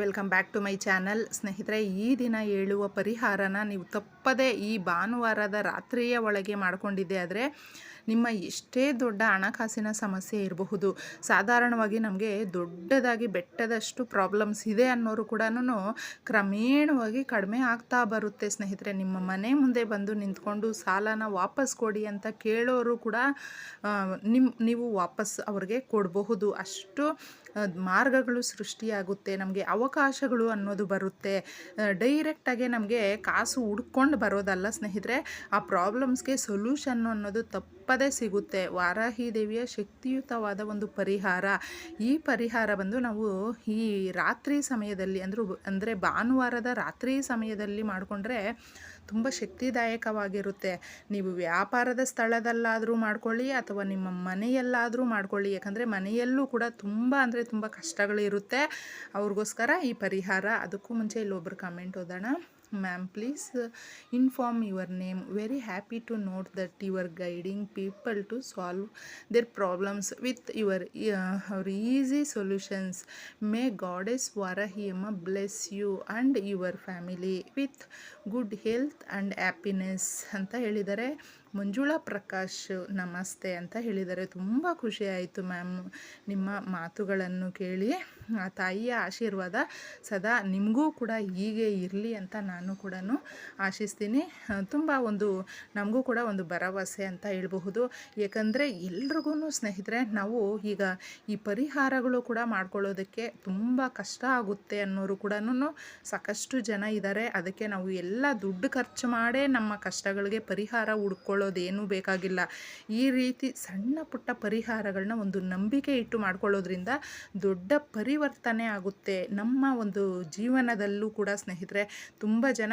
Welcome back to my channel. ಸ್ನೇಹಿತರೆ, ಈ ದಿನ ಹೇಳುವ ಪರಿಹಾರನ ನೀವು ತಪ್ಪದೇ ಈ ಭಾನುವಾರದ ರಾತ್ರಿಯ ಒಳಗೆ ಮಾಡಿಕೊಂಡಿದ್ದೆ ಆದರೆ ನಿಮ್ಮ ಎಷ್ಟೇ ದೊಡ್ಡ ಹಣಕಾಸಿನ ಸಮಸ್ಯೆ ಇರಬಹುದು. ಸಾಧಾರಣವಾಗಿ ನಮಗೆ ದೊಡ್ಡದಾಗಿ ಬೆಟ್ಟದಷ್ಟು ಪ್ರಾಬ್ಲಮ್ಸ್ ಇದೆ ಅನ್ನೋರು ಕೂಡ ಕ್ರಮೇಣವಾಗಿ ಕಡಿಮೆ ಆಗ್ತಾ ಬರುತ್ತೆ ಸ್ನೇಹಿತರೆ. ನಿಮ್ಮ ಮನೆ ಮುಂದೆ ಬಂದು ನಿಂತ್ಕೊಂಡು ಸಾಲನ ವಾಪಸ್ ಕೊಡಿ ಅಂತ ಕೇಳೋರು ಕೂಡ ನಿಮ್ಮ ನೀವು ವಾಪಸ್ ಅವ್ರಿಗೆ ಕೊಡಬಹುದು. ಅಷ್ಟು ಮಾರ್ಗಗಳು ಸೃಷ್ಟಿಯಾಗುತ್ತೆ, ನಮಗೆ ಅವಕಾಶಗಳು ಅನ್ನೋದು ಬರುತ್ತೆ. ಡೈರೆಕ್ಟಾಗಿ ನಮಗೆ ಕಾಸು ಹುಡ್ಕೊಂಡು ಬರೋದಲ್ಲ ಸ್ನೇಹಿತರೆ, ಆ ಪ್ರಾಬ್ಲಮ್ಸ್ಗೆ ಸೊಲ್ಯೂಷನ್ ಅನ್ನೋದು ತಪ್ಪದೇ ಸಿಗುತ್ತೆ. ವಾರಾಹಿ ದೇವಿಯ ಶಕ್ತಿಯುತವಾದ ಒಂದು ಪರಿಹಾರ. ಈ ಪರಿಹಾರ ಬಂದು ನಾವು ಈ ರಾತ್ರಿ ಸಮಯದಲ್ಲಿ ಅಂದರೂ ಅಂದರೆ ಭಾನುವಾರದ ರಾತ್ರಿ ಸಮಯದಲ್ಲಿ ಮಾಡಿಕೊಂಡ್ರೆ ತುಂಬ ಶಕ್ತಿದಾಯಕವಾಗಿರುತ್ತೆ. ನೀವು ವ್ಯಾಪಾರದ ಸ್ಥಳದಲ್ಲಾದರೂ ಮಾಡ್ಕೊಳ್ಳಿ ಅಥವಾ ನಿಮ್ಮ ಮನೆಯಲ್ಲಾದರೂ ಮಾಡ್ಕೊಳ್ಳಿ. ಯಾಕಂದರೆ ಮನೆಯಲ್ಲೂ ಕೂಡ ತುಂಬ ಅಂದರೆ ತುಂಬ ಕಷ್ಟಗಳಿರುತ್ತೆ. ಅವ್ರಿಗೋಸ್ಕರ ಈ ಪರಿಹಾರ. ಅದಕ್ಕೂ ಮುಂಚೆ ಇಲ್ಲೊಬ್ರು ಕಮೆಂಟ್ ಓದೋಣ. Ma'am please inform your name very happy to note that your guiding people to solve their problems with your ಅವ್ರ easy solutions may goddess Varahiyamma bless you and your family with good health and happiness ಅಂತ ಹೇಳಿದ್ದಾರೆ. ಮಂಜುಳಾ ಪ್ರಕಾಶ್ ನಮಸ್ತೆ ಅಂತ ಹೇಳಿದ್ದಾರೆ. ತುಂಬ ಖುಷಿ ಆಯಿತು ma'am ನಿಮ್ಮ ಮಾತುಗಳನ್ನು ಕೇಳಿ. ಆ ತಾಯಿಯ ಆಶೀರ್ವಾದ ಸದಾ ನಿಮಗೂ ಕೂಡ ಹೀಗೆ ಇರಲಿ ಅಂತ ನಾನು ಕೂಡ ಆಶಿಸ್ತೀನಿ. ತುಂಬ ಒಂದು ನಮಗೂ ಕೂಡ ಒಂದು ಭರವಸೆ ಅಂತ ಹೇಳಬಹುದು. ಏಕೆಂದರೆ ಎಲ್ರಿಗೂ ಸ್ನೇಹಿತರೆ, ನಾವು ಈಗ ಈ ಪರಿಹಾರಗಳು ಕೂಡ ಮಾಡ್ಕೊಳ್ಳೋದಕ್ಕೆ ತುಂಬ ಕಷ್ಟ ಆಗುತ್ತೆ ಅನ್ನೋರು ಕೂಡ ಸಾಕಷ್ಟು ಜನ ಇದ್ದಾರೆ. ಅದಕ್ಕೆ ನಾವು ಎಲ್ಲ ದುಡ್ಡು ಖರ್ಚು ಮಾಡೇ ನಮ್ಮ ಕಷ್ಟಗಳಿಗೆ ಪರಿಹಾರ ಹುಡ್ಕೊಳ್ಳೋ ಮಾಡ್ಕೊಳ್ಳೋದೇನೂ ಬೇಕಾಗಿಲ್ಲ. ಈ ರೀತಿ ಸಣ್ಣ ಪುಟ್ಟ ಪರಿಹಾರಗಳನ್ನ ಒಂದು ನಂಬಿಕೆ ಇಟ್ಟು ಮಾಡ್ಕೊಳ್ಳೋದ್ರಿಂದ ದೊಡ್ಡ ಪರಿವರ್ತನೆ ಆಗುತ್ತೆ. ನಮ್ಮ ಒಂದು ಜೀವನದಲ್ಲೂ ಕೂಡ ಸ್ನೇಹಿತರೆ, ತುಂಬ ಜನ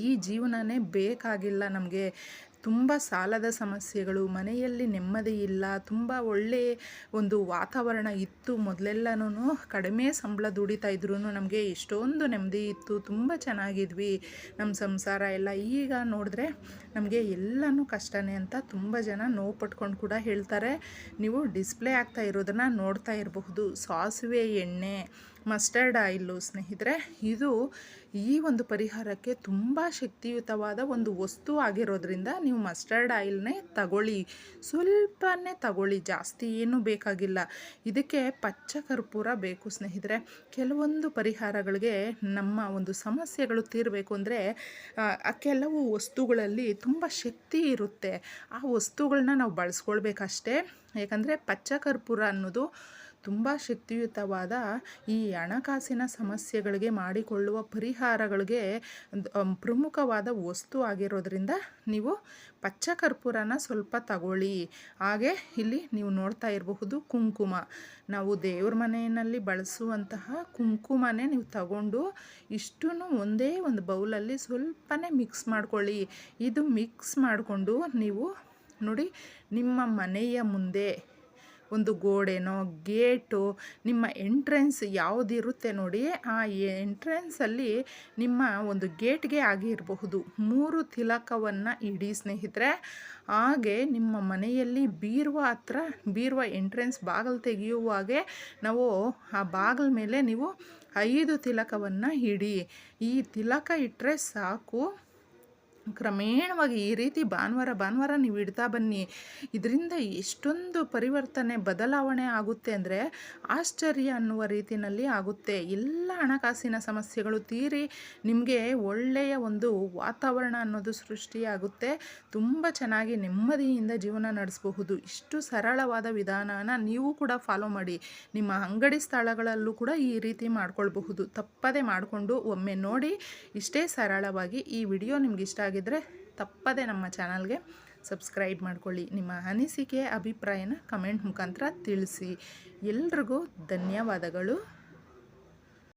ಈ ಜೀವನನೇ ಬೇಕಾಗಿಲ್ಲ ನಮಗೆ. ತುಂಬ ಸಾಲದ ಸಮಸ್ಯೆಗಳು, ಮನೆಯಲ್ಲಿ ನೆಮ್ಮದಿ ಇಲ್ಲ, ತುಂಬ ಒಳ್ಳೆಯ ಒಂದು ವಾತಾವರಣ ಇತ್ತು. ಮೊದಲೆಲ್ಲನೂ ಕಡಿಮೆ ಸಂಬಳ ದುಡಿತಾ ಇದ್ರೂ ನಮಗೆ ಎಷ್ಟೊಂದು ನೆಮ್ಮದಿ ಇತ್ತು. ತುಂಬ ಚೆನ್ನಾಗಿದ್ವಿ ನಮ್ಮ ಸಂಸಾರ ಎಲ್ಲ. ಈಗ ನೋಡಿದ್ರೆ ನಮಗೆ ಎಲ್ಲನೂ ಕಷ್ಟನೇ ಅಂತ ತುಂಬ ಜನ ನೋವು ಪಟ್ಕೊಂಡು ಕೂಡ ಹೇಳ್ತಾರೆ. ನೀವು ಡಿಸ್ಪ್ಲೇ ಆಗ್ತಾ ಇರೋದನ್ನು ನೋಡ್ತಾ ಇರಬಹುದು. ಸಾಸಿವೆ ಎಣ್ಣೆ ಮಸ್ಟರ್ಡ್ ಆಯಿಲು ಸ್ನೇಹಿತರೆ. ಇದು ಈ ಒಂದು ಪರಿಹಾರಕ್ಕೆ ತುಂಬ ಶಕ್ತಿಯುತವಾದ ಒಂದು ವಸ್ತು ಆಗಿರೋದ್ರಿಂದ ನೀವು ಮಸ್ಟರ್ಡ್ ಆಯಿಲ್ನೇ ತಗೊಳ್ಳಿ. ಸ್ವಲ್ಪನೇ ತಗೊಳ್ಳಿ, ಜಾಸ್ತಿ ಏನೂ ಬೇಕಾಗಿಲ್ಲ. ಇದಕ್ಕೆ ಪಚ್ಚ ಕರ್ಪೂರ ಬೇಕು ಸ್ನೇಹಿತರೆ. ಕೆಲವೊಂದು ಪರಿಹಾರಗಳಿಗೆ ನಮ್ಮ ಒಂದು ಸಮಸ್ಯೆಗಳು ತೀರಬೇಕು ಅಂದರೆ ಕೆಲವು ವಸ್ತುಗಳಲ್ಲಿ ತುಂಬ ಶಕ್ತಿ ಇರುತ್ತೆ. ಆ ವಸ್ತುಗಳನ್ನ ನಾವು ಬಳಸ್ಕೊಳ್ಬೇಕಷ್ಟೇ. ಯಾಕಂದರೆ ಪಚ್ಚ ಕರ್ಪೂರ ಅನ್ನೋದು ತುಂಬ ಶಕ್ತಿಯುತವಾದ ಈ ಹಣಕಾಸಿನ ಸಮಸ್ಯೆಗಳಿಗೆ ಮಾಡಿಕೊಳ್ಳುವ ಪರಿಹಾರಗಳಿಗೆ ಪ್ರಮುಖವಾದ ವಸ್ತು ಆಗಿರೋದ್ರಿಂದ ನೀವು ಪಚ್ಚ ಕರ್ಪೂರನ ಸ್ವಲ್ಪ ತಗೊಳ್ಳಿ. ಹಾಗೆ ಇಲ್ಲಿ ನೀವು ನೋಡ್ತಾ ಇರಬಹುದು ಕುಂಕುಮ. ನಾವು ದೇವ್ರ ಮನೆಯಲ್ಲಿ ಬಳಸುವಂತಹ ಕುಂಕುಮನೇ ನೀವು ತಗೊಂಡು ಇಷ್ಟೂ ಒಂದೇ ಒಂದು ಬೌಲಲ್ಲಿ ಸ್ವಲ್ಪನೇ ಮಿಕ್ಸ್ ಮಾಡ್ಕೊಳ್ಳಿ. ಇದು ಮಿಕ್ಸ್ ಮಾಡಿಕೊಂಡು ನೀವು ನೋಡಿ ನಿಮ್ಮ ಮನೆಯ ಮುಂದೆ ಒಂದು ಗೋಡೆನೋ, ಗೇಟು, ನಿಮ್ಮ ಎಂಟ್ರೆನ್ಸ್ ಯಾವುದಿರುತ್ತೆ ನೋಡಿ, ಆ ಎಂಟ್ರೆನ್ಸಲ್ಲಿ ನಿಮ್ಮ ಒಂದು ಗೇಟ್ಗೆ ಆಗಿರಬಹುದು. ಮೂರು ತಿಲಕವನ್ನು ಇಡಿ ಸ್ನೇಹಿತರೆ. ಹಾಗೆ ನಿಮ್ಮ ಮನೆಯಲ್ಲಿ ಬೀರುವ ಹತ್ರ, ಬೀರುವ ಎಂಟ್ರೆನ್ಸ್ ಬಾಗಿಲು ತೆಗೆಯುವಾಗೆ ನಾವು ಆ ಬಾಗಿಲ ಮೇಲೆ ನೀವು ಐದು ತಿಲಕವನ್ನು ಇಡಿ. ಈ ತಿಲಕ ಇಟ್ಟರೆ ಸಾಕು. ಕ್ರಮೇಣವಾಗಿ ಈ ರೀತಿ ಭಾನುವಾರ ಭಾನುವಾರ ನೀವು ಇಡ್ತಾ ಬನ್ನಿ. ಇದರಿಂದ ಎಷ್ಟೊಂದು ಪರಿವರ್ತನೆ, ಬದಲಾವಣೆ ಆಗುತ್ತೆ ಅಂದರೆ ಆಶ್ಚರ್ಯ ಅನ್ನುವ ರೀತಿಯಲ್ಲಿ ಆಗುತ್ತೆ. ಎಲ್ಲ ಹಣಕಾಸಿನ ಸಮಸ್ಯೆಗಳು ತೀರಿ ನಿಮಗೆ ಒಳ್ಳೆಯ ಒಂದು ವಾತಾವರಣ ಅನ್ನೋದು ಸೃಷ್ಟಿಯಾಗುತ್ತೆ. ತುಂಬ ಚೆನ್ನಾಗಿ ನೆಮ್ಮದಿಯಿಂದ ಜೀವನ ನಡೆಸಬಹುದು. ಇಷ್ಟು ಸರಳವಾದ ವಿಧಾನನ ನೀವು ಕೂಡ ಫಾಲೋ ಮಾಡಿ. ನಿಮ್ಮ ಅಂಗಡಿ ಸ್ಥಳಗಳಲ್ಲೂ ಕೂಡ ಈ ರೀತಿ ಮಾಡ್ಕೊಳ್ಬಹುದು. ತಪ್ಪದೇ ಮಾಡಿಕೊಂಡು ಒಮ್ಮೆ ನೋಡಿ ಇಷ್ಟೇ ಸರಳವಾಗಿ ಈ ವಿಡಿಯೋ ನಿಮ್ಗೆ ಇಷ್ಟ ಆಗಿ ಆಗಿದ್ದರೆ ತಪ್ಪದೆ ನಮ್ಮ ಚಾನಲ್ಗೆ ಸಬ್ಸ್ಕ್ರೈಬ್ ಮಾಡ್ಕೊಳ್ಳಿ. ನಿಮ್ಮ ಅನಿಸಿಕೆ ಅಭಿಪ್ರಾಯನ ಕಮೆಂಟ್ ಮುಖಾಂತರ ತಿಳಿಸಿ. ಎಲ್ರಿಗೂ ಧನ್ಯವಾದಗಳು.